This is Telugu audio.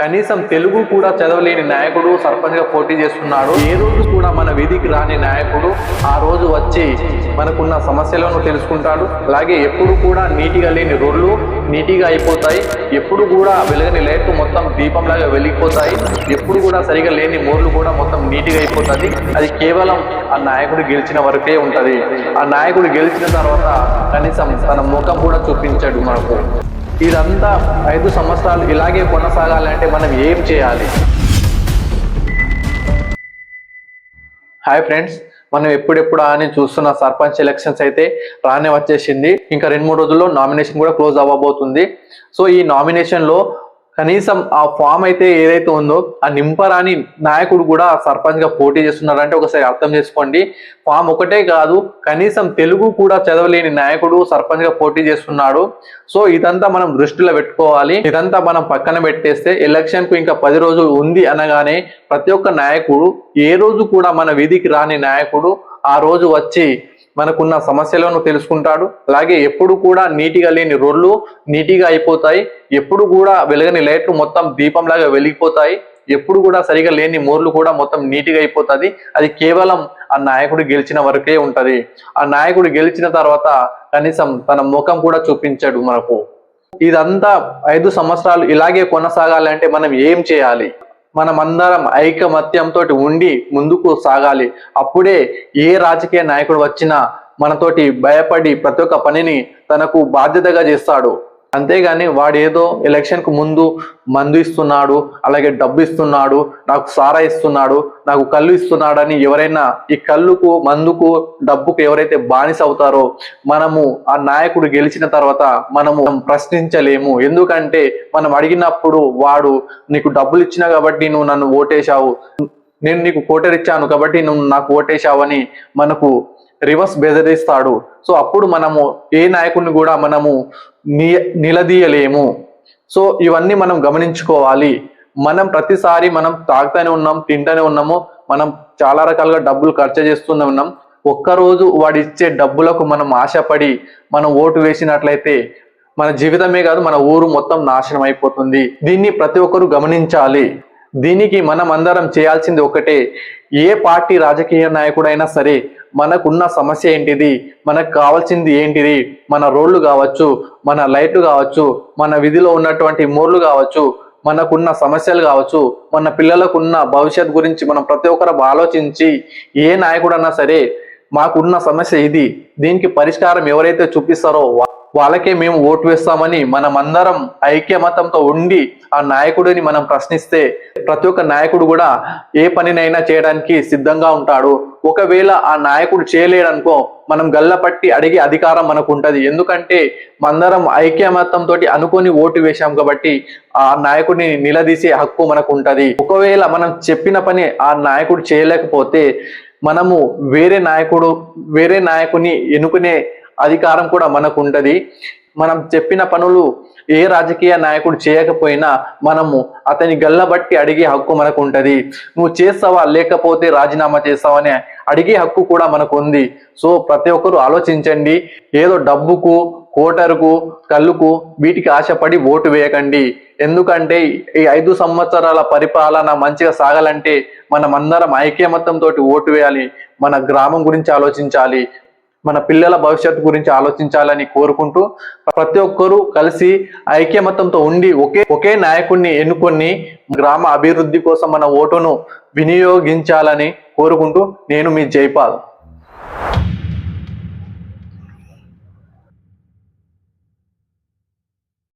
కనీసం తెలుగు కూడా చదవలేని నాయకుడు సర్పంచ్గా పోటీ చేస్తున్నాడు. ఏ రోజు కూడా మన వీధికి రాని నాయకుడు ఆ రోజు వచ్చి మనకున్న సమస్యలను తెలుసుకుంటాడు. అలాగే ఎప్పుడు కూడా నీటిగా లేని రోడ్లు నీటిగా అయిపోతాయి. ఎప్పుడు కూడా వెలగని లైట్లు మొత్తం దీపంలాగా వెలిగిపోతాయి. ఎప్పుడు కూడా సరిగా లేని మోర్లు కూడా మొత్తం నీటిగా అయిపోతుంది అది కేవలం ఆ నాయకుడు గెలిచిన వరకే ఉంటుంది. ఆ నాయకుడు గెలిచిన తర్వాత కనీసం తన ముఖం కూడా చూపించాడు మనకు. ఇదంతా ఐదు సంవత్సరాలు ఇలాగే కొనసాగాలంటే మనం ఏం చేయాలి? హాయ్ ఫ్రెండ్స్ మనం ఎప్పుడెప్పుడు అని చూస్తున్న సర్పంచ్ ఎలక్షన్స్ అయితే రానే వచ్చేసింది. ఇంకా రెండు మూడు రోజుల్లో నామినేషన్ కూడా క్లోజ్ అవ్వబోతుంది. సో ఈ నామినేషన్లో కనీసం ఆ ఫామ్ అయితే ఏదైతే ఉందో ఆ నింపరాని నాయకుడు కూడా సర్పంచ్గా పోటీ చేస్తున్నారంటే ఒకసారి అర్థం చేసుకోండి. ఫామ్ ఒకటే కాదు కనీసం తెలుగు కూడా చదవలేని నాయకుడు సర్పంచ్గా పోటీ చేస్తున్నాడు. సో ఇదంతా మనం దృష్టిలో పెట్టుకోవాలి. ఇదంతా మనం పక్కన పెట్టేస్తే ఎలక్షన్కు ఇంకా పది రోజులు ఉంది అనగానే ప్రతి ఒక్క నాయకుడు ఏ రోజు కూడా మన వీధికి రాని నాయకుడు ఆ రోజు వచ్చి మనకున్న సమస్యలను తెలుసుకుంటాడు. అలాగే ఎప్పుడు కూడా నీటిగా లేని రోడ్లు నీటిగా అయిపోతాయి. ఎప్పుడు కూడా వెలగని లైట్లు మొత్తం దీపంలాగా వెలిగిపోతాయి. ఎప్పుడు కూడా సరిగా లేని మోర్లు కూడా మొత్తం నీటిగా అయిపోతుంది అది కేవలం ఆ నాయకుడు గెలిచిన వరకే ఉంటుంది. ఆ నాయకుడు గెలిచిన తర్వాత కనీసం తన ముఖం కూడా చూపించాడు మనకు. ఇదంతా ఐదు సంవత్సరాలు ఇలాగే కొనసాగాలంటే మనం ఏం చేయాలి? మనమందరం ఐకమత్యంతో ఉండి ముందుకు సాగాలి. అప్పుడే ఏ రాజకీయ నాయకుడు వచ్చినా మనతోటి భయపడి ప్రతి ఒక్క పనిని తనకు బాధ్యతగా చేస్తాడు. అంతేగాని వాడు ఏదో ఎలక్షన్కు ముందు మందు ఇస్తున్నాడు అలాగే డబ్బు ఇస్తున్నాడు నాకు సారా ఇస్తున్నాడు నాకు కళ్ళు ఇస్తున్నాడని ఎవరైనా ఈ కళ్ళుకు మందుకు డబ్బుకు ఎవరైతే బానిస అవుతారో మనము ఆ నాయకుడు గెలిచిన తర్వాత మనము ప్రశ్నించలేము. ఎందుకంటే మనం అడిగినప్పుడు వాడు నీకు డబ్బులు ఇచ్చినా కాబట్టి నువ్వు నన్ను ఓటేశావు నేను నీకు కోటరిచ్చాను కాబట్టి నువ్వు నాకు ఓటేశావని మనకు రివర్స్ బెదిరిస్తాడు. సో అప్పుడు మనము ఏ నాయకుడిని కూడా మనము నిలదీయలేము. సో ఇవన్నీ మనం గమనించుకోవాలి. మనం ప్రతిసారి మనం తాగుతూనే ఉన్నాం తింటూనే ఉన్నాము మనం చాలా రకాలుగా డబ్బులు ఖర్చు చేస్తూనే ఉన్నాం. ఒక్కరోజు వాడు ఇచ్చే డబ్బులకు మనం ఆశపడి మనం ఓటు వేసినట్లయితే మన జీవితమే కాదు మన ఊరు మొత్తం నాశనం అయిపోతుంది. దీన్ని ప్రతి ఒక్కరు గమనించాలి. దీనికి మనం అందరం చేయాల్సింది ఒకటే. ఏ పార్టీ రాజకీయ నాయకుడైనా సరే మనకున్న సమస్య ఏంటిది? మనకు కావాల్సింది ఏంటిది? మన రోడ్లు కావచ్చు మన లైట్లు కావచ్చు మన విధిలో ఉన్నటువంటి మోర్లు కావచ్చు మనకున్న సమస్యలు కావచ్చు మన పిల్లలకున్న భవిష్యత్ గురించి మనం ప్రతి ఒక్కరు ఆలోచించి ఏ నాయకుడన్నా సరే మాకున్న సమస్య ఇది. దీనికి పరిష్కారం ఎవరైతే చూపిస్తారో వా- వాళ్ళకే మేము ఓటు వేస్తామని మనమందరం ఐక్యమతంతో ఉండి ఆ నాయకుడిని మనం ప్రశ్నిస్తే ప్రతి ఒక్క నాయకుడు కూడా ఏ పనినైనా చేయడానికి సిద్ధంగా ఉంటాడు. ఒకవేళ ఆ నాయకుడు చేయలేడనుకో మనం గల్లపట్టి అడిగే అధికారం మనకు ఉంటుంది ఎందుకంటే మందరం ఐక్యమతంతో అనుకొని ఓటు వేశాం కాబట్టి ఆ నాయకుడిని నిలదీసే హక్కు మనకు ఉంటుంది ఒకవేళ మనం చెప్పిన పని ఆ నాయకుడు చేయలేకపోతే మనము వేరే నాయకుడు వేరే నాయకుని ఎన్నుకునే అధికారం కూడా మనకు ఉంటుంది మనం చెప్పిన పనులు ఏ రాజకీయ నాయకుడు చేయకపోయినా మనము అతని గల్లబట్టి అడిగే హక్కు మనకు ఉంటది నువ్వు చేస్తావా? లేకపోతే రాజీనామా చేస్తావా అని అడిగే హక్కు కూడా మనకు ఉంది సో ప్రతి ఒక్కరు ఆలోచించండి. ఏదో డబ్బుకు కోటరుకు కళ్ళుకు వీటికి ఆశపడి ఓటు వేయకండి. ఎందుకంటే ఈ ఐదు సంవత్సరాల పరిపాలన మంచిగా సాగాలంటే మనం అందరం ఐక్యమత్యంతో ఓటు వేయాలి. మన గ్రామం గురించి ఆలోచించాలి. మన పిల్లల భవిష్యత్తు గురించి ఆలోచించాలని కోరుకుంటూ ప్రతి ఒక్కరూ కలిసి ఐక్యమత్యంతో ఉండి ఒకే ఒకే నాయకుడిని ఎన్నుకొని గ్రామ అభివృద్ధి కోసం మన ఓటును వినియోగించాలని కోరుకుంటూ నేను మీ జైపాల్.